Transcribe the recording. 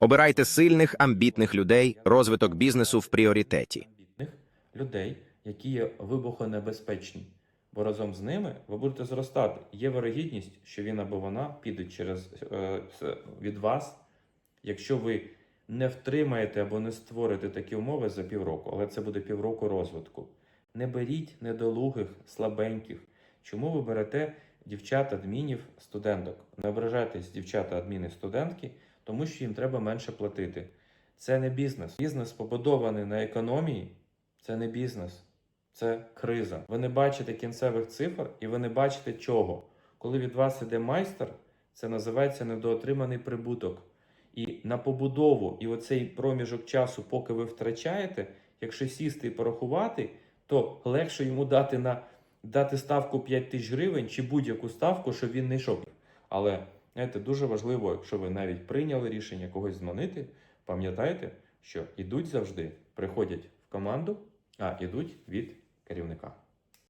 Обирайте сильних, амбітних людей, розвиток бізнесу в пріоритеті. людей, які є вибухонебезпечні. Бо разом з ними ви будете зростати. Є вирогідність, що він або вона підуть через е, від вас, якщо ви не втримаєте або не створите такі умови за півроку, але це буде півроку розвитку. Не беріть недолугих, слабеньких. Чому ви берете дівчат, адмінів, студенток? Не ображайтесь, дівчата, адміни, студентки, тому що їм треба менше платити. Це не бізнес. Бізнес побудований на економії. Це не бізнес, це криза. Ви не бачите кінцевих цифр і ви не бачите чого. Коли від вас іде майстер, це називається недоотриманий прибуток. І на побудову, і оцей проміжок часу, поки ви втрачаєте, якщо сісти і порахувати, то легше йому дати на дати ставку 5 тисяч гривень чи будь-яку ставку, щоб він не йшов. Але знаєте, дуже важливо, якщо ви навіть прийняли рішення когось дзвонити, пам'ятайте, що ідуть завжди, приходять в команду, а ідуть від керівника.